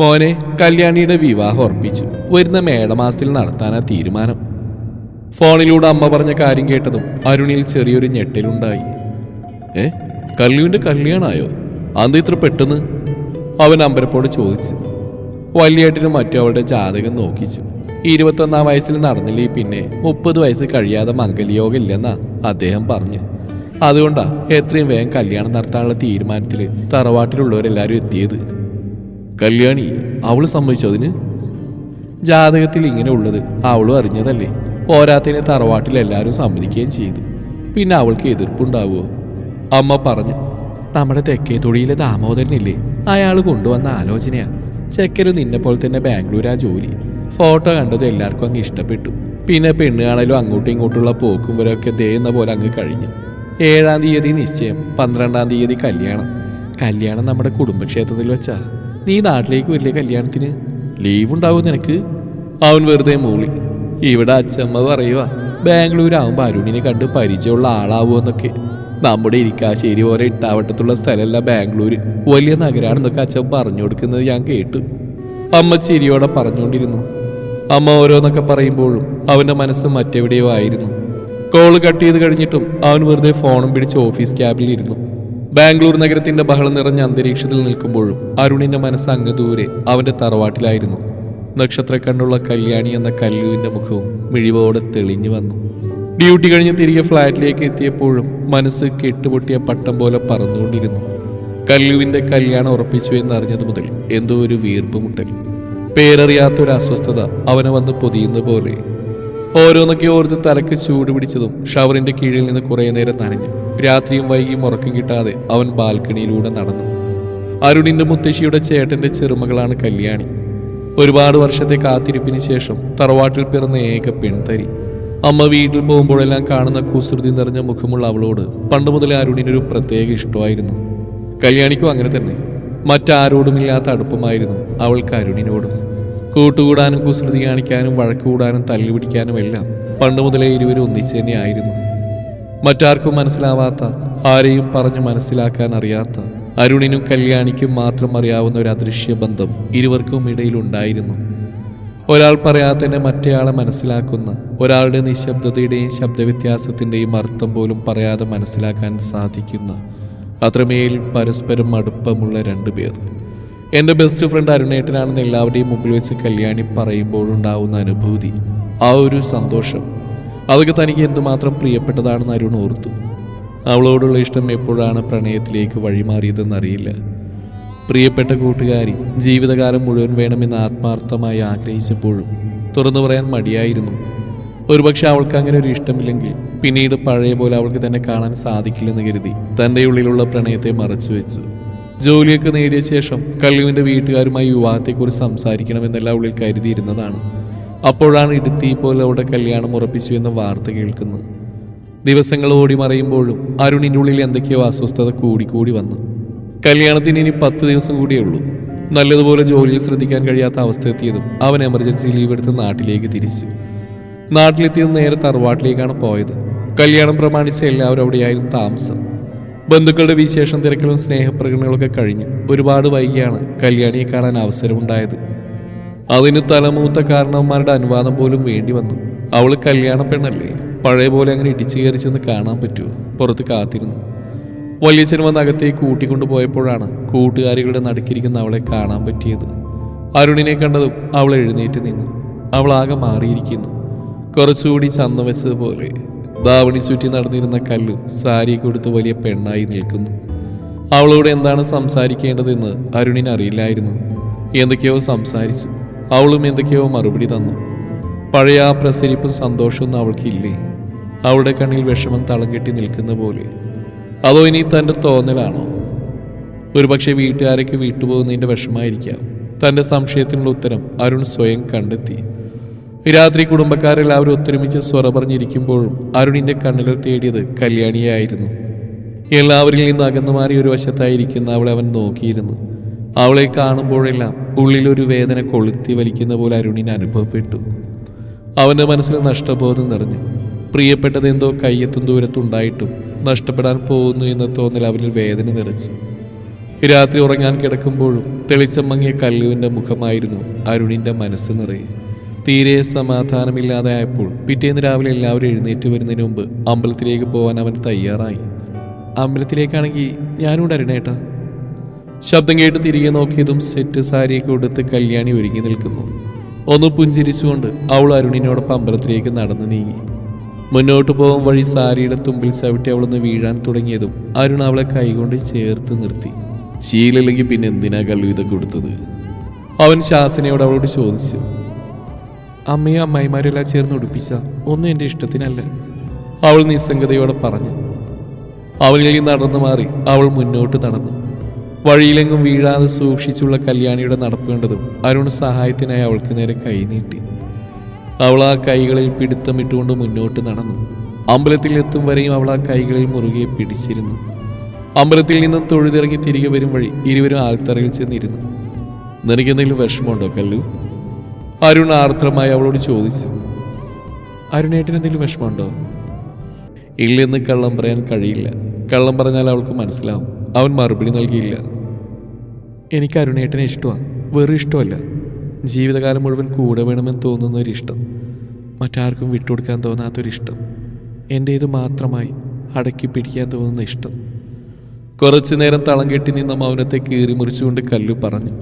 മോനെ കല്യാണിയുടെ വിവാഹം ഉറപ്പിച്ചു. വരുന്ന മേടമാസത്തിൽ നടത്താനാ തീരുമാനം. ഫോണിലൂടെ അമ്മ പറഞ്ഞ കാര്യം കേട്ടതും അരുണിൽ ചെറിയൊരു ഞെട്ടലുണ്ടായി. ഏ കല്ലുവിന്റെ കല്യാണായോ? അന്ത് ഇത്ര പെട്ടെന്ന്? അവൻ അമ്പരപ്പോട് ചോദിച്ചു. വലിയേട്ടിന് മറ്റു അവളുടെ ജാതകം നോക്കിച്ചു. ഇരുപത്തൊന്നാം വയസ്സിൽ നടന്നില്ലേ പിന്നെ മുപ്പത് വയസ്സ് കഴിയാതെ മംഗലയോഗം ഇല്ലെന്നാ അദ്ദേഹം പറഞ്ഞു. അതുകൊണ്ടാ എത്രയും വേഗം കല്യാണം നടത്താനുള്ള തീരുമാനത്തിൽ തറവാട്ടിലുള്ളവരെല്ലാവരും എത്തിയത്. കല്യാണി അവൾ സമ്മതിച്ചു അതിന്? ജാതകത്തിൽ ഇങ്ങനെ ഉള്ളത് അവളും അറിഞ്ഞതല്ലേ. പോരാത്തിന് തറവാട്ടിൽ എല്ലാവരും സമ്മതിക്കുകയും ചെയ്തു. പിന്നെ അവൾക്ക് എതിർപ്പുണ്ടാവുമോ അമ്മ പറഞ്ഞു നമ്മുടെ തെക്കേ തൊടിയിലെ ദാമോദരനില്ലേ? അയാൾ കൊണ്ടുവന്ന ആലോചനയാ. ചെക്കര നിന്നെപ്പോലെ തന്നെ ബാംഗ്ലൂരാ ജോലി. ഫോട്ടോ കണ്ടത് എല്ലാവർക്കും അങ്ങ് ഇഷ്ടപ്പെട്ടു. പിന്നെ പെണ്ണ് കാണലും അങ്ങോട്ടും ഇങ്ങോട്ടുള്ള പോക്കും വരൊക്കെ ദേയുന്ന പോലെ അങ്ങ് കഴിഞ്ഞു. ഏഴാം തീയതി നിശ്ചയം പന്ത്രണ്ടാം തീയതി കല്യാണം. കല്യാണം നമ്മുടെ കുടുംബക്ഷേത്രത്തിൽ വെച്ചാ. നീ നാട്ടിലേക്ക് വരില്ലേ കല്യാണത്തിന്? ലീവ് ഉണ്ടാവും നിനക്ക്? അവൻ വെറുതെ മൂളി. ഇവിടെ അച്ഛമ്മ പറയുക ബാംഗ്ലൂരാവുമ്പോൾ അരുണിനെ കണ്ട് പരിചയമുള്ള ആളാവുമെന്നൊക്കെ നമ്മുടെ ഇരിക്കാശ്ശേരി പോലെ ഇട്ടാവട്ടത്തുള്ള സ്ഥലമല്ല ബാംഗ്ലൂർ വലിയ നഗരാണെന്നൊക്കെ അച്ഛൻ പറഞ്ഞു കൊടുക്കുന്നത് ഞാൻ കേട്ടു. അമ്മ ചിരിയോടെ പറഞ്ഞുകൊണ്ടിരുന്നു. അമ്മ ഓരോന്നൊക്കെ പറയുമ്പോഴും അവന്റെ മനസ്സ് മറ്റെവിടെയോ ആയിരുന്നു. കോൾ കട്ട് ചെയ്ത് കഴിഞ്ഞിട്ടും അവൻ വെറുതെ ഫോണും പിടിച്ച് ഓഫീസ് ക്യാബിൽ ഇരുന്നു ബാംഗ്ലൂർ നഗരത്തിന്റെ ബഹളം നിറഞ്ഞ അന്തരീക്ഷത്തിൽ നിൽക്കുമ്പോഴും അരുണിന്റെ മനസ്സ് അങ്ങ് ദൂരെ അവന്റെ തറവാട്ടിലായിരുന്നു. നക്ഷത്ര കണ്ണുള്ള കല്യാണി എന്ന കല്ലുവിന്റെ മുഖവും മിഴിവോടെ തെളിഞ്ഞു വന്നു. ഡ്യൂട്ടി കഴിഞ്ഞ് തിരികെ ഫ്ലാറ്റിലേക്ക് എത്തിയപ്പോഴും മനസ്സ് കെട്ടുപൊട്ടിയ പട്ടം പോലെ പറന്നുകൊണ്ടിരുന്നു. കല്ലുവിന്റെ കല്യാണം ഉറപ്പിച്ചു എന്നറിഞ്ഞത് മുതൽ എന്തോ ഒരു വീർപ്പ് മുട്ടൽ. പേരറിയാത്തൊരു അസ്വസ്ഥത അവനെ വന്ന് പൊതിയുന്ന പോലെ. ഓരോന്നൊക്കെ ഓർത്ത് തലക്ക് ചൂട് പിടിച്ചതും ഷവറിന്റെ കീഴിൽ നിന്ന് കുറേ നേരം നനഞ്ഞു. രാത്രിയും വൈകിയും ഉറക്കം കിട്ടാതെ അവൻ ബാൽക്കണിയിലൂടെ നടന്നു. അരുണിന്റെ മുത്തശ്ശിയുടെ ചേട്ടന്റെ ചെറുമകളാണ് കല്യാണി. ഒരുപാട് വർഷത്തെ കാത്തിരിപ്പിന് ശേഷം തറവാട്ടിൽ പിറന്ന ഏക പെൺതരി. അമ്മ വീട്ടിൽ പോകുമ്പോഴെല്ലാം കാണുന്ന കുസൃതി നിറഞ്ഞ മുഖമുള്ള അവളോട് പണ്ട് മുതലേ അരുണിനൊരു പ്രത്യേക ഇഷ്ടമായിരുന്നു. കല്യാണിക്കും അങ്ങനെ തന്നെ. മറ്റാരോടുമില്ലാത്ത അടുപ്പമായിരുന്നു അവൾക്ക് അരുണിനോടും. കൂട്ടുകൂടാനും കുസൃതി കാണിക്കാനും വഴക്കുകൂടാനും തല്ലുപിടിക്കാനും എല്ലാം പണ്ട് മുതലേ ഇരുവരും ഒന്നിച്ചു തന്നെയായിരുന്നു മറ്റാർക്കും മനസ്സിലാവാത്ത ആരെയും പറഞ്ഞു മനസ്സിലാക്കാൻ അറിയാത്ത അരുണിനും കല്യാണിക്കും മാത്രം അറിയാവുന്ന ഒരു അദൃശ്യ ബന്ധം ഇരുവർക്കും ഇടയിലുണ്ടായിരുന്നു ഒരാൾ പറയാത്തന്നെ മറ്റേയാളെ മനസ്സിലാക്കുന്ന ഒരാളുടെ നിശബ്ദതയുടെയും ശബ്ദവ്യത്യാസത്തിന്റെയും അർത്ഥം പോലും പറയാതെ മനസ്സിലാക്കാൻ സാധിക്കുന്ന അത്രമേൽ പരസ്പരം അടുപ്പമുള്ള രണ്ടു പേർ. എന്റെ ബെസ്റ്റ് ഫ്രണ്ട് അരുണേട്ടനാണെന്ന് എല്ലാവരുടെയും മുമ്പിൽ വെച്ച് കല്യാണി പറയുമ്പോഴുണ്ടാവുന്ന അനുഭൂതി ആ ഒരു സന്തോഷം അതൊക്കെ തനിക്ക് എന്തുമാത്രം പ്രിയപ്പെട്ടതാണെന്ന് അരുൺ ഓർത്തു. അവളോടുള്ള ഇഷ്ടം എപ്പോഴാണ് പ്രണയത്തിലേക്ക് വഴിമാറിയതെന്നറിയില്ല. പ്രിയപ്പെട്ട കൂട്ടുകാരി ജീവിതകാലം മുഴുവൻ വേണമെന്ന് ആത്മാർത്ഥമായി ആഗ്രഹിച്ചപ്പോഴും തുറന്നു പറയാൻ മടിയായിരുന്നു. ഒരുപക്ഷെ അവൾക്ക് അങ്ങനെ ഒരു ഇഷ്ടമില്ലെങ്കിൽ പിന്നീട് പഴയ പോലെ അവൾക്ക് തന്നെ കാണാൻ സാധിക്കില്ലെന്ന് കരുതി തന്റെ ഉള്ളിലുള്ള പ്രണയത്തെ മറച്ചു വെച്ചു ജോലിയൊക്കെ നേടിയ ശേഷം കല്ലുവിന്റെ വീട്ടുകാരുമായി വിവാഹത്തെക്കുറിച്ച് സംസാരിക്കണമെന്നെല്ലാം ഉള്ളിൽ കരുതിയിരുന്നതാണ്. അപ്പോഴാണ് ഇടുത്തി പോലെ അവിടെ കല്യാണം ഉറപ്പിച്ചു എന്ന വാർത്ത കേൾക്കുന്നത്. ദിവസങ്ങൾ ഓടി മറയുമ്പോഴും അരുണിന്റെ ഉള്ളിൽ എന്തൊക്കെയോ അസ്വസ്ഥത കൂടിക്കൂടി വന്നു. കല്യാണത്തിന് ഇനി പത്ത് ദിവസം കൂടിയേ ഉള്ളൂ. നല്ലതുപോലെ ജോലിയിൽ ശ്രദ്ധിക്കാൻ കഴിയാത്ത അവസ്ഥ എത്തിയതും അവൻ എമർജൻസി ലീവ് എടുത്ത് നാട്ടിലേക്ക് തിരിച്ചു. നാട്ടിലെത്തിയത് നേരെ തറവാട്ടിലേക്കാണ് പോയത്. കല്യാണം പ്രമാണിച്ച എല്ലാവരും അവിടെയായിരുന്നു താമസം. ബന്ധുക്കളുടെ വിശേഷം തിരക്കലും സ്നേഹപ്രകടനങ്ങളൊക്കെ കഴിഞ്ഞു ഒരുപാട് വൈകിയാണ് കല്യാണിയെ കാണാൻ അവസരമുണ്ടായത്. അതിന് തലമൂത്ത കാരണവന്മാരുടെ അനുവാദം പോലും വേണ്ടി വന്നു. അവൾ കല്യാണ പെണ്ണല്ലേ? പഴയ പോലെ അങ്ങനെ ഇടിച്ചു കയറി ചെന്ന് കാണാൻ പറ്റുമോ പുറത്ത് കാത്തിരുന്നു. വലിയ സിനിമ അകത്തേക്ക് കൂട്ടിക്കൊണ്ടു പോയപ്പോഴാണ് കൂട്ടുകാരികളുടെ നടുക്കിരിക്കുന്ന അവളെ കാണാൻ പറ്റിയത്. അരുണിനെ കണ്ടതും അവൾ എഴുന്നേറ്റ് നിന്നു. അവൾ ആകെ മാറിയിരിക്കുന്നു. കുറച്ചുകൂടി വെച്ചതുപോലെ ദാവണി ചുറ്റി നടന്നിരുന്ന കല്ലു സാരി കൊടുത്ത് വലിയ പെണ്ണായി നിൽക്കുന്നു. അവളോട് എന്താണ് സംസാരിക്കേണ്ടതെന്ന് അരുണിന് അറിയില്ലായിരുന്നു. എന്തൊക്കെയോ സംസാരിച്ചു. അവളും എന്തൊക്കെയോ മറുപടി തന്നു. പഴയ ആ പ്രസരിപ്പും സന്തോഷമൊന്നും അവൾക്കില്ലേ? അവളുടെ കണ്ണിൽ വിഷമം തളം കെട്ടി നിൽക്കുന്ന പോലെ. അതോ ഇനി തന്റെ തോന്നലാണോ? ഒരുപക്ഷെ വീട്ടുകാരേക്ക് വിട്ടുപോകുന്നതിന്റെ വിഷമായിരിക്കാം തന്റെ സംശയത്തിനുള്ള ഉത്തരം അരുൺ സ്വയം കണ്ടെത്തി. രാത്രി കുടുംബക്കാരെല്ലാവരും ഒത്തൊരുമിച്ച് സ്വറ പറഞ്ഞിരിക്കുമ്പോഴും അരുണിന്റെ കണ്ണുകൾ തേടിയത് കല്യാണിയായിരുന്നു. എല്ലാവരിൽ നിന്ന് അകന്നു മാറി ഒരു വശത്തായിരിക്കുന്ന അവളെ അവൻ നോക്കിയിരുന്നു. അവളെ കാണുമ്പോഴെല്ലാം ഉള്ളിലൊരു വേദന കൊളുത്തി വലിക്കുന്ന പോലെ അരുണിന് അനുഭവപ്പെട്ടു. അവന്റെ മനസ്സിൽ നഷ്ടബോധം നിറഞ്ഞു. പ്രിയപ്പെട്ടത് എന്തോ കയ്യെത്തും ദൂരത്തുണ്ടായിട്ടും നഷ്ടപ്പെടാൻ പോകുന്നു എന്ന തോന്നൽ അവനിൽ വേദന നിറച്ചു. രാത്രി ഉറങ്ങാൻ കിടക്കുമ്പോഴും തെളിച്ചം മങ്ങിയ കല്ലുവിന്റെ മുഖമായിരുന്നു അരുണിന്റെ മനസ്സ് നിറയെ. തീരെ സമാധാനമില്ലാതെ ആയപ്പോൾ പിറ്റേന്ന് രാവിലെ എല്ലാവരും എഴുന്നേറ്റ് വരുന്നതിന് മുമ്പ് അമ്പലത്തിലേക്ക് പോകാൻ അവൻ തയ്യാറായി. അമ്പലത്തിലേക്കാണെങ്കിൽ ഞാനും അരുണേട്ടാ. ശബ്ദം കേട്ട് തിരികെ നോക്കിയതും സെറ്റ് സാരിയൊക്കെ ഉടുത്ത് കല്യാണി ഒരുങ്ങി നിൽക്കുന്നു. ഒന്ന് പുഞ്ചിരിച്ചുകൊണ്ട് അവൾ അരുണിനോടൊപ്പം അമ്പലത്തിലേക്ക് നടന്നു നീങ്ങി. മുന്നോട്ട് പോകും വഴി സാരിയുടെ തുമ്പിൽ ചവിട്ടി അവളൊന്ന് വീഴാൻ തുടങ്ങിയതും അരുൺ അവളെ കൈകൊണ്ട് ചേർത്ത് നിർത്തി. ശീലല്ലെങ്കിൽ പിന്നെ എന്തിനാ കല്ലു ഇതൊക്കെ കൊടുത്തത് അവൻ ശാസനയോട് അവളോട് ചോദിച്ചു. അമ്മയും അമ്മായിമാരെല്ലാം ചേർന്ന് ഉടുപ്പിച്ച ഒന്നും എന്റെ ഇഷ്ടത്തിനല്ല. അവൾ നിസ്സംഗതയോടെ പറഞ്ഞു. അവനിൽ നടന്നു മാറി അവൾ മുന്നോട്ട് നടന്നു. വഴിയിലെങ്ങും വീഴാതെ സൂക്ഷിച്ചുള്ള കല്യാണിയുടെ നടപ്പ് കണ്ടതും അരുൺ സഹായത്തിനായി അവൾക്ക് നേരെ കൈനീട്ടി അവൾ ആ കൈകളിൽ പിടുത്തമിട്ടുകൊണ്ട് മുന്നോട്ട് നടന്നു. അമ്പലത്തിൽ എത്തും വരെയും അവൾ ആ കൈകളിൽ മുറുകെ പിടിച്ചിരുന്നു. അമ്പലത്തിൽ നിന്നും തൊഴുതിറങ്ങി തിരികെ വരും വഴി ഇരുവരും ആൽത്തറയിൽ ചെന്നിരുന്നു. നിനക്കെന്തെങ്കിലും വിഷമമുണ്ടോ കല്ലു? അരുൺ ആർദ്രമായി അവളോട് ചോദിച്ചു. അരുണേട്ടൻ എന്തെങ്കിലും വിഷമമുണ്ടോ? ഇല്ലെന്ന് കള്ളം പറയാൻ കഴിയില്ല. കള്ളം പറഞ്ഞാൽ അവൾക്ക് മനസ്സിലാവും. അവൻ മറുപടി നൽകിയില്ല. എനിക്ക് അരുണേട്ടനെ ഇഷ്ടമാണ് വെറും ഇഷ്ടമല്ല. ജീവിതകാലം മുഴുവൻ കൂടെ വേണമെന്ന് തോന്നുന്ന ഒരു ഇഷ്ടം മറ്റാർക്കും വിട്ടുകൊടുക്കാൻ തോന്നാത്തൊരിഷ്ടം. എന്റെ ഇത് മാത്രമായി അടക്കി പിടിക്കാൻ തോന്നുന്ന ഇഷ്ടം. കുറച്ചു നേരം തളം കെട്ടി നിന്ന മൗനത്തെ കീറി മുറിച്ചുകൊണ്ട് കല്ലു പറഞ്ഞു.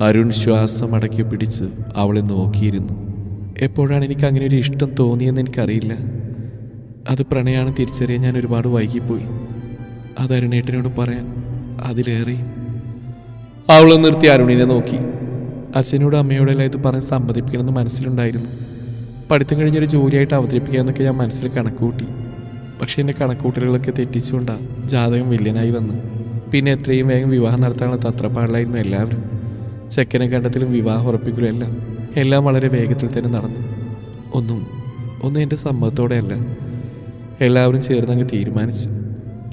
അരുൺ ശ്വാസം അടക്കി പിടിച്ച് അവളെ നോക്കിയിരുന്നു. എപ്പോഴാണ് എനിക്ക് അങ്ങനെ ഒരു ഇഷ്ടം തോന്നിയെന്ന് എനിക്കറിയില്ല. അത് പ്രണയാണ് തിരിച്ചറിയാൻ ഞാൻ ഒരുപാട് വൈകിപ്പോയി. അത് അരുണേട്ടനോട് പറയാൻ അതിലേറെയും അവൾ നിർത്തി അരുണിനെ നോക്കി. അച്ഛനോട് അമ്മയോടെ അമ്മയോടെല്ലാം ഇത് പറഞ്ഞ് സമ്മതിപ്പിക്കണമെന്ന് മനസ്സിലുണ്ടായിരുന്നു. പഠിത്തം കഴിഞ്ഞൊരു ജോലിയായിട്ട് അവതരിപ്പിക്കാമെന്നൊക്കെ ഞാൻ മനസ്സിൽ കണക്കുകൂട്ടി പക്ഷേ എന്റെ കണക്കൂട്ടലുകളൊക്കെ തെറ്റിച്ചുകൊണ്ടാണ് ജാതകം വില്ലനായി വന്ന്. പിന്നെ എത്രയും വേഗം വിവാഹം നടത്താനുള്ള തത്രപ്പാടിലായിരുന്നു എല്ലാവരും. ചെക്കനെ കണ്ടത്തിലും വിവാഹം ഉറപ്പിക്കലും എല്ലാം എല്ലാം വളരെ വേഗത്തിൽ തന്നെ നടന്നു. ഒന്നും ഒന്നും എന്റെ സമ്മതത്തോടെയല്ല. എല്ലാവരും ചേർന്ന് അങ്ങ് തീരുമാനിച്ചു.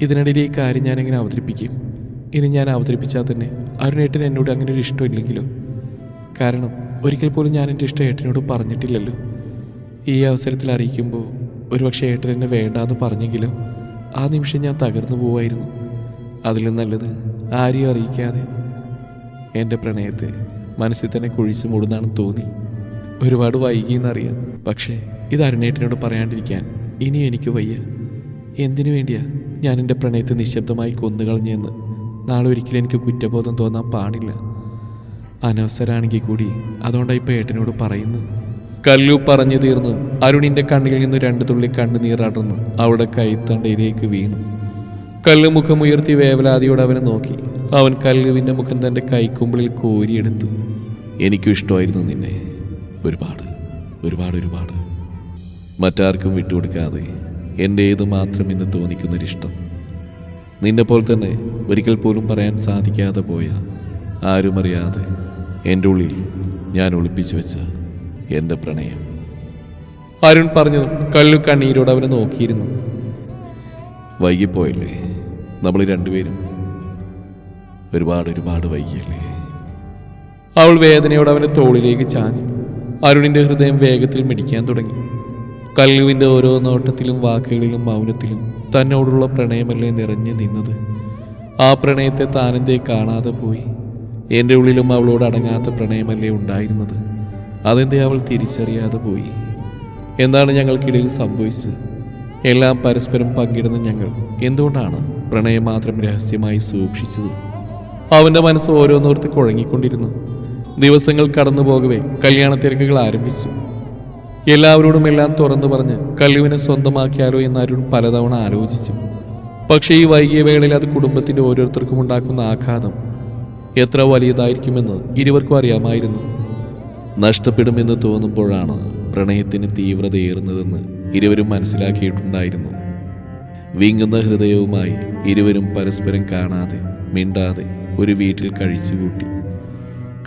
ഇതിനിടയിൽ ഈ കാര്യം ഞാൻ എങ്ങനെ അവതരിപ്പിക്കും. ഇനി ഞാൻ അവതരിപ്പിച്ചാൽ തന്നെ. അരുണേട്ടന് എന്നോട് അങ്ങനെ ഒരു ഇഷ്ടമില്ലെങ്കിലോ കാരണം ഒരിക്കൽ പോലും ഞാൻ എന്റെ ഇഷ്ടം ഏട്ടനോട് പറഞ്ഞിട്ടില്ലല്ലോ. ഈ അവസരത്തിൽ അറിയിക്കുമ്പോൾ ഒരുപക്ഷെ ഏട്ടൻ എന്നെ വേണ്ടാന്ന് പറഞ്ഞെങ്കിലോ ആ നിമിഷം ഞാൻ തകർന്നു പോവായിരുന്നു. അതിലും നല്ലത് ആരെയും അറിയിക്കാതെ എന്റെ പ്രണയത്തെ മനസ്സിൽ തന്നെ കുഴിച്ചു മൂടുന്നാണെന്ന് തോന്നി. ഒരുപാട് വൈകിയെന്നറിയാം. പക്ഷേ ഇത് അരുണേട്ടനോട് പറയാണ്ടിരിക്കാൻ ഇനി എനിക്ക് വയ്യ. എന്തിനു വേണ്ടിയാ ഞാൻ എന്റെ പ്രണയത്തെ നിശബ്ദമായി കൊന്നുകളഞ്ഞെന്ന് നാളെ ഒരിക്കലും എനിക്ക് കുറ്റബോധം തോന്നാൻ പാടില്ല. അനവസരാണെങ്കിൽ കൂടി അതുകൊണ്ടാണ് ഇപ്പോൾ ഏട്ടനോട് പറയുന്നത് കല്ലു പറഞ്ഞു തീർന്നു. അരുണിന്റെ കണ്ണിൽ നിന്ന് രണ്ട് തുള്ളി കണ്ണുനീർ അടർന്നു അവിടെ കൈത്തണ്ടയിലേക്ക് വീണു. കല്ല് മുഖമുയർത്തി വേവലാതിയോട് അവനെ നോക്കി. അവൻ കല്ലുവിന്റെ മുഖം തന്റെ കൈക്കുമ്പിളിൽ കോരിയെടുത്തു. എനിക്കും ഇഷ്ടമായിരുന്നു നിന്നെ. ഒരുപാട് ഒരുപാട് ഒരുപാട്. മറ്റാർക്കും വിട്ടുകൊടുക്കാതെ എന്റേത് മാത്രം എന്ന് തോന്നിക്കുന്നൊരിഷ്ടം. നിന്നെ പോലെ തന്നെ ഒരിക്കൽ പോലും പറയാൻ സാധിക്കാതെ പോയ ആരും അറിയാതെ എന്റെ ഉള്ളിൽ ഞാൻ ഒളിപ്പിച്ചു വെച്ച എന്റെ പ്രണയം. അരുൺ പറഞ്ഞതും കല്ലു കണ്ണീരോട് അവനെ നോക്കിയിരുന്നു. വൈകിപ്പോയല്ലേ? നമ്മൾ രണ്ടുപേരും ഒരുപാട് ഒരുപാട് വൈകിയല്ലേ? അവൾ വേദനയോടെ അവന്റെ തോളിലേക്ക് ചാഞ്ഞു. അരുണിന്റെ ഹൃദയം വേഗത്തിൽ മിടിക്കാൻ തുടങ്ങി. കല്ലുവിന്റെ ഓരോ നോട്ടത്തിലും വാക്കുകളിലും മൗനത്തിലും തന്നോടുള്ള പ്രണയമല്ലേ നിറഞ്ഞു നിന്നത്? ആ പ്രണയത്തെ താനെന്തേ കാണാതെ പോയി. എന്റെ ഉള്ളിലും അവളോട് അടങ്ങാത്ത പ്രണയമല്ലേ ഉണ്ടായിരുന്നത്? അതെന്തേ അവൾ തിരിച്ചറിയാതെ പോയി? എന്താണ് ഞങ്ങൾക്കിടയിൽ സംഭവിച്ചത് എല്ലാം പരസ്പരം പങ്കിടുന്ന ഞങ്ങൾ എന്തുകൊണ്ടാണ് പ്രണയം മാത്രം രഹസ്യമായി സൂക്ഷിച്ചത്? അവന്റെ മനസ്സ് ഓരോന്നോർത്ത് കുഴങ്ങിക്കൊണ്ടിരുന്നു. ദിവസങ്ങൾ കടന്നു പോകവേ കല്യാണ തിരക്കുകൾ ആരംഭിച്ചു. എല്ലാവരോടും എല്ലാം തുറന്നു പറഞ്ഞ് കല്ലുവിനെ സ്വന്തമാക്കിയാലോ എന്ന് അരുൺ പലതവണ ആലോചിച്ചു. പക്ഷേ ഈ വൈകിയ വേളയിൽ അത് കുടുംബത്തിന്റെ ഓരോരുത്തർക്കും ഉണ്ടാക്കുന്ന ആഘാതം എത്ര വലിയതായിരിക്കുമെന്ന് ഇരുവർക്കും അറിയാമായിരുന്നു. നഷ്ടപ്പെടുമെന്ന് തോന്നുമ്പോഴാണ് പ്രണയത്തിന് തീവ്രതയേറുന്നതെന്ന് ഇരുവരും മനസ്സിലാക്കിയിട്ടുണ്ടായിരുന്നു. വിങ്ങുന്ന ഹൃദയവുമായി ഇരുവരും പരസ്പരം കാണാതെ മിണ്ടാതെ ഒരു വീട്ടിൽ കഴിച്ചുകൂട്ടി.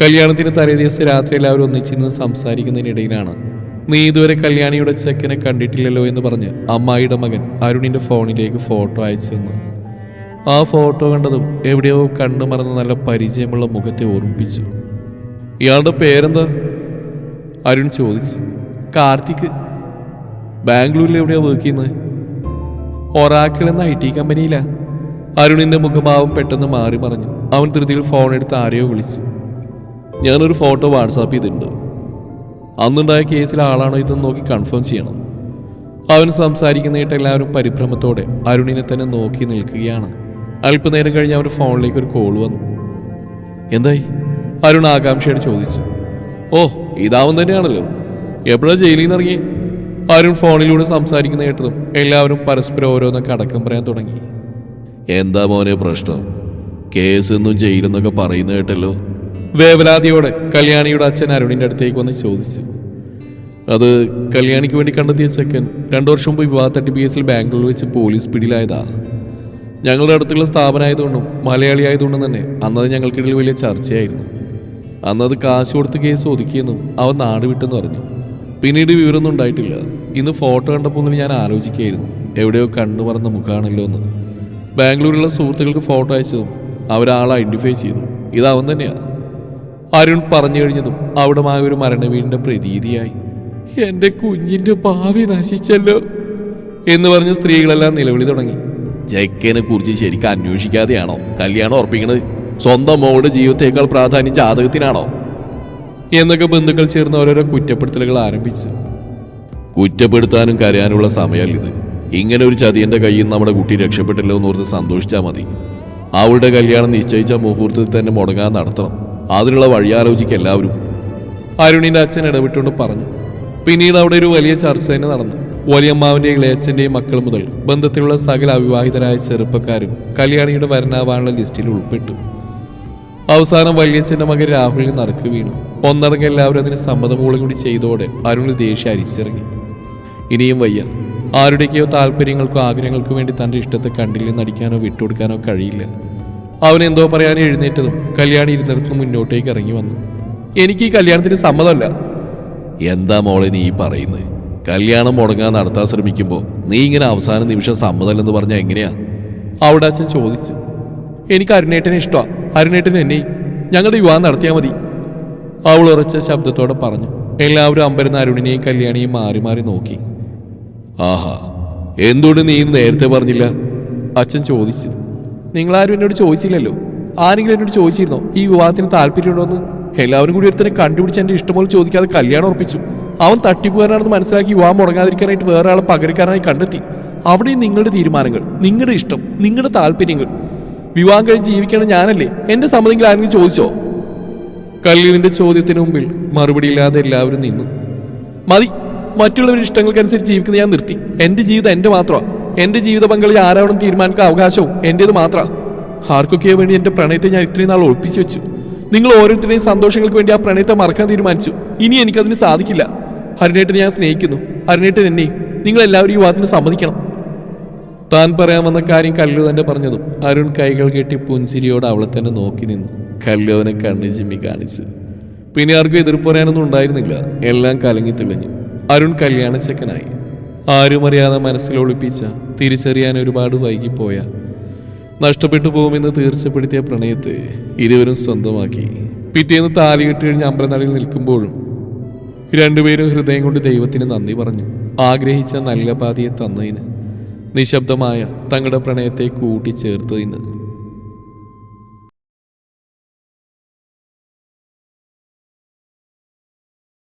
കല്യാണത്തിന് തലേദിവസം രാത്രി എല്ലാവരും ഒന്നിച്ചിരുന്ന് സംസാരിക്കുന്നതിനിടയിലാണ് നീ ഇതുവരെ കല്യാണിയുടെ ചെക്കനെ കണ്ടിട്ടില്ലല്ലോ എന്ന് പറഞ്ഞ് അമ്മായിയുടെ മകൻ അരുണിന്റെ ഫോണിലേക്ക് ഫോട്ടോ അയച്ചെന്ന് ആ ഫോട്ടോ കണ്ടതും എവിടെയോ കണ്ണു മറന്ന് നല്ല പരിചയമുള്ള മുഖത്തെ ഓർമ്മിപ്പിച്ചു. ഇയാളുടെ പേരെന്താ? അരുൺ ചോദിച്ചു. കാർത്തിക്. ബാംഗ്ലൂരിൽ എവിടെയാ വർക്ക് ചെയ്യുന്നത്? ഒറാക്കിൾ എന്ന ഐ ടി കമ്പനിയിലാ. അരുണിന്റെ മുഖഭാവം പെട്ടെന്ന് മാറി മറിഞ്ഞു. അവൻ ധൃതിയിൽ ഫോൺ എടുത്ത് ആരെയോ വിളിച്ചു. ഞാനൊരു ഫോട്ടോ വാട്സാപ്പ് ചെയ്തിട്ടുണ്ട്. അന്നുണ്ടായ കേസിലെ ആളാണോ ഇതെന്ന് നോക്കി കൺഫേം ചെയ്യണം. അവൻ സംസാരിക്കുന്നതായിട്ട് എല്ലാവരും പരിഭ്രമത്തോടെ അരുണിനെ തന്നെ നോക്കി നിൽക്കുകയാണ്. അല്പനേരം കഴിഞ്ഞ് അവർ ഫോണിലേക്ക് ഒരു കോൾ വന്നു. എന്തായി? അരുൺ ആകാംക്ഷയോട് ചോദിച്ചു. ഓ ഇതാവൻ തന്നെയാണല്ലോ. എപ്പോഴാ ജയിലിൽ നിന്ന് ഇറങ്ങി അരുൺ ഫോണിലൂടെ സംസാരിക്കുന്ന കേട്ടതും എല്ലാവരും പരസ്പരം ഓരോന്നൊക്കെ അടക്കം പറയാൻ തുടങ്ങി. എന്താ മോനെ പ്രശ്നം? കേസെന്നും ജയിലെന്നൊക്കെ പറയുന്ന കേട്ടല്ലോ. വേവലാതിയോടെ കല്യാണിയുടെ അച്ഛൻ അരുണിന്റെ അടുത്തേക്ക് വന്ന് ചോദിച്ചു. അത് കല്യാണിക്ക് വേണ്ടി കണ്ടെത്തിയ ചെക്കൻ രണ്ടു വർഷം മുമ്പ് വിവാഹ തട്ടിപ്പ് ബാംഗ്ലൂർ വെച്ച് പോലീസ് പിടിയിലായതാ. ഞങ്ങളുടെ അടുത്തുള്ള സ്ഥാപനമായതുകൊണ്ടും മലയാളി ആയതുകൊണ്ടും തന്നെ അന്നത് ഞങ്ങൾക്കിടയിൽ വലിയ ചർച്ചയായിരുന്നു. അന്നത് കാശ് കൊടുത്ത് കേസ് ഒതുക്കിയെന്നും അവൻ നാട് വിട്ടെന്ന് പറഞ്ഞു. പിന്നീട് വിവരമൊന്നും ഉണ്ടായിട്ടില്ല. ഇന്ന് ഫോട്ടോ കണ്ടപ്പോൾ ഞാൻ ആലോചിക്കുകയായിരുന്നു. എവിടെയോ കണ്ടു പറഞ്ഞ മുഖമാണല്ലോ എന്ന്. ബാംഗ്ലൂരിലുള്ള സുഹൃത്തുക്കൾക്ക് ഫോട്ടോ അയച്ചതും അവരാളെ ഐഡന്റിഫൈ ചെയ്തു. ഇത് അവൻ തന്നെയാ. അരുൺ പറഞ്ഞു കഴിഞ്ഞതും അവിടെ ആ ഒരു മരണവീടിന്റെ പ്രതീതിയായി. എന്റെ കുഞ്ഞിന്റെ ഭാവി നശിച്ചല്ലോ എന്ന് പറഞ്ഞ് സ്ത്രീകളെല്ലാം നിലവിളി തുടങ്ങി. ജക്കനെ കുറിച്ച് ശരിക്കും അന്വേഷിക്കാതെയാണോ കല്യാണം ഉറപ്പിക്കണത്? സ്വന്തം മോളുടെ ജീവിതത്തേക്കാൾ പ്രാധാന്യം ജാതകത്തിനാണോ? എന്നൊക്കെ ബന്ധുക്കൾ ചേർന്ന് ഓരോരോ കുറ്റപ്പെടുത്തലുകൾ ആരംഭിച്ചു. കുറ്റപ്പെടുത്താനും കരയാനുള്ള സമയമല്ല ഇത്. ഇങ്ങനെ ഒരു ചതിയന്റെ കയ്യിൽ നിന്ന് നമ്മുടെ കുട്ടി രക്ഷപ്പെട്ടില്ലോ എന്ന് ഓർത്ത് സന്തോഷിച്ചാൽ മതി. അവളുടെ കല്യാണം നിശ്ചയിച്ച മുഹൂർത്തത്തിൽ തന്നെ മുടങ്ങാൻ നടത്തണം. അതിനുള്ള വഴി ആലോചിക്കുക എല്ലാവരും. അരുണിന്റെ അച്ഛൻ ഇടപെട്ടുകൊണ്ട് പറഞ്ഞു. പിന്നീട് അവിടെ ഒരു വലിയ ചർച്ച തന്നെ നടന്നു. വലിയമ്മാവിന്റെയും ഇളയച്ഛന്റെയും മക്കൾ മുതൽ ബന്ധത്തിലുള്ള സകല അവിവാഹിതരായ ചെറുപ്പക്കാരും കല്യാണിയുടെ വരണാവാനുള്ള ലിസ്റ്റിൽ ഉൾപ്പെട്ടു. അവസാനം വല്യച്ഛന്റെ മകൻ രാഹുലിന് നറുക്ക് വീണു. ഒന്നടങ്ങി എല്ലാവരും അതിന് സമ്മതമൂളം കൂടി ചെയ്തോടെ അരുണിൽ ദേഷ്യം അരിച്ചിറങ്ങി. ഇനിയും വയ്യ. ആരുടെയൊക്കെയോ താല്പര്യങ്ങൾക്കോ ആഗ്രഹങ്ങൾക്കോ വേണ്ടി തന്റെ ഇഷ്ടത്തെ കണ്ടില്ലെന്ന് അടിക്കാനോ വിട്ടുകൊടുക്കാനോ കഴിയില്ല. അവൻ എന്തോ പറയാൻ എഴുന്നേറ്റതും കല്യാണി ഇരുന്നിടത്ത് മുന്നോട്ടേക്ക് ഇറങ്ങി വന്നു. എനിക്ക് ഈ കല്യാണത്തിന് സമ്മതമല്ല. എന്താ മോളെ നീ പറയുന്നത് കല്യാണം മുടങ്ങാൻ നടത്താൻ ശ്രമിക്കുമ്പോൾ നീ ഇങ്ങനെ അവസാന നിമിഷം സമ്മതമല്ലെന്ന് പറഞ്ഞാൽ എങ്ങനെയാ? അവിടെ അച്ഛൻ ചോദിച്ചു എനിക്ക് അരുണേട്ടനെ ഇഷ്ടമാണ് അരുണേട്ടൻ എന്നെ ഞങ്ങളുടെ വിവാഹം നടത്തിയാൽ മതി. അവൾ ഉറച്ച ശബ്ദത്തോടെ പറഞ്ഞു. എല്ലാവരും അമ്പരുന്ന അരുണിനെയും കല്യാണിയും മാറി മാറി നോക്കി. ആഹാ എന്തുകൊണ്ട് നീ നേരത്തെ പറഞ്ഞില്ല? അച്ഛൻ ചോദിച്ചു നിങ്ങളാരും എന്നോട് ചോദിച്ചില്ലല്ലോ. ആരെങ്കിലും എന്നോട് ചോദിച്ചിരുന്നോ? ഈ വിവാഹത്തിന് താല്പര്യമുണ്ടോന്ന്? എല്ലാവരും കൂടി ഒരുത്തനെ കണ്ടുപിടിച്ച് എന്റെ ഇഷ്ടംപോലെ ചോദിക്കാതെ കല്യാണം ഉറപ്പിച്ചു. അവൻ തട്ടിപ്പുകാരനാണെന്ന് മനസ്സിലാക്കി വിവാഹം മുടങ്ങാതിരിക്കാനായിട്ട് വേറെ ആളെ പകരക്കാരനായി കണ്ടെത്തി. അവിടെയും നിങ്ങളുടെ തീരുമാനങ്ങൾ നിങ്ങളുടെ ഇഷ്ടം നിങ്ങളുടെ താല്പര്യങ്ങൾ. വിവാഹം കഴിഞ്ഞ് ജീവിക്കണം ഞാനല്ലേ? എന്റെ സമ്മതിങ്കിൽ ആരെങ്കിലും ചോദിച്ചോ? കല്ലുവിന്റെ ചോദ്യത്തിന് മുമ്പിൽ മറുപടിയില്ലാതെ എല്ലാവരും നിന്നു. മതി മറ്റുള്ളവരുടെ ഇഷ്ടങ്ങൾക്കനുസരിച്ച് ജീവിക്കുന്നത് ഞാൻ നിർത്തി. എന്റെ ജീവിതം എന്റെ മാത്രമാണ് എന്റെ ജീവിത പങ്കാളി ആരാവണം തീരുമാനിക്കാൻ അവകാശവും എന്റേത് മാത്രമാണ് ആർക്കൊക്കെയോ വേണ്ടി എന്റെ പ്രണയത്തെ ഞാൻ ഇത്രയും നാൾ ഒളിപ്പിച്ചു വെച്ചു. നിങ്ങൾ ഓരോരുത്തരുടെയും സന്തോഷങ്ങൾക്ക് വേണ്ടി ആ പ്രണയത്തെ മറക്കാൻ തീരുമാനിച്ചു. ഇനി എനിക്കതിന് സാധിക്കില്ല. ഹരിനേട്ടനെ ഞാൻ സ്നേഹിക്കുന്നു. ഹരിനേട്ടൻ എന്നെ. നിങ്ങൾ എല്ലാവരും ഈ വാദത്തിന് സമ്മതിക്കണം. താൻ പറയാൻ വന്ന കാര്യം കല്ലു തന്നെ പറഞ്ഞതും. അരുൺ കൈകൾ കെട്ടി പുഞ്ചിരിയോട് അവളെ തന്നെ നോക്കി നിന്നു. കല്ലു അവനെ കണ്ണു ചിമ്മി കാണിച്ചു. പിന്നെ ആർക്കും എതിർപ്പ് പറയാനൊന്നും ഉണ്ടായിരുന്നില്ല. എല്ലാം കലങ്ങി തെളിഞ്ഞു. അരുൺ കല്യാണ ചെക്കനായി ആരും അറിയാതെ മനസ്സിൽ ഒളിപ്പിച്ച തിരിച്ചറിയാൻ ഒരുപാട് വൈകിപ്പോയ നഷ്ടപ്പെട്ടു പോകുമെന്ന് തീർച്ചപ്പെടുത്തിയ പ്രണയത്തെ ഇരുവരും സ്വന്തമാക്കി. പിറ്റേന്ന് താലി കെട്ടി കഴിഞ്ഞ് അമ്പലനടയിൽ നിൽക്കുമ്പോഴും രണ്ടുപേരും ഹൃദയം കൊണ്ട് ദൈവത്തിന് നന്ദി പറഞ്ഞു. ആഗ്രഹിച്ച നല്ല പാതിയെ തന്നതിന് നിശബ്ദമായ തങ്ങളുടെ പ്രണയത്തെ കൂട്ടിച്ചേർത്തതിന്.